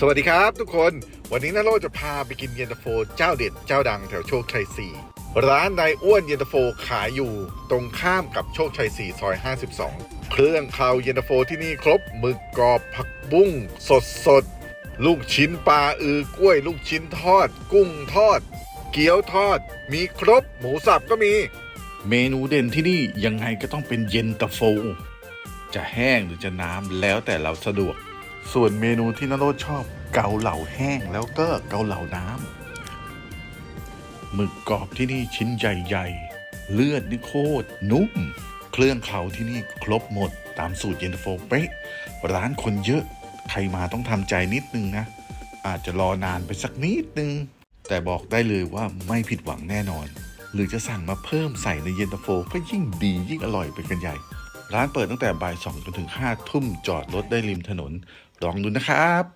สวัสดีครับทุกคน วันนี้นาโรจะพาไปกินเย็นตาโฟเจ้าเด็ดเจ้าดังแถวโชคชัย 4 ร้านนายอ้วนเย็นตาโฟขายอยู่ตรงข้ามกับโชคชัย 4 ซอย 52 เครื่องเคาวเย็นตาโฟที่นี่ครบหมึกกรอบผักบุ้งสดสดลูกชิ้นปลาอือกล้วย ลูกชิ้นทอด กุ้งทอด เกี๊ยวทอด มีครบหมูสับก็มี เมนูเด่นที่นี่ยังไงก็ต้องเป็นเย็นตาโฟ จะแห้งหรือจะน้ำแล้วแต่เราสะดวก ส่วนเมนูที่นโรชอบเกาเหลาแห้งแล้วก็เกาเหลาน้ำหมึกกรอบที่นี่ชิ้นใหญ่ๆ เลือดนี่โคตรนุ่ม เครื่องเคลาที่นี่ครบหมด ตามสูตรเย็นตาโฟเป๊ะร้านคนเยอะ ใครมาต้องทำใจนิดนึงนะ อาจจะรอนานไปสักนิดนึง แต่บอกได้เลยว่าไม่ผิดหวังแน่นอน หรือจะสั่งมาเพิ่มใส่ในเย็นตาโฟก็ยิ่งดียิ่งอร่อยไปกันใหญ่ ร้านเปิดตั้งแต่บ่ายสองจนถึงห้าทุ่มจอดรถได้ริมถนนลองดูนะครับ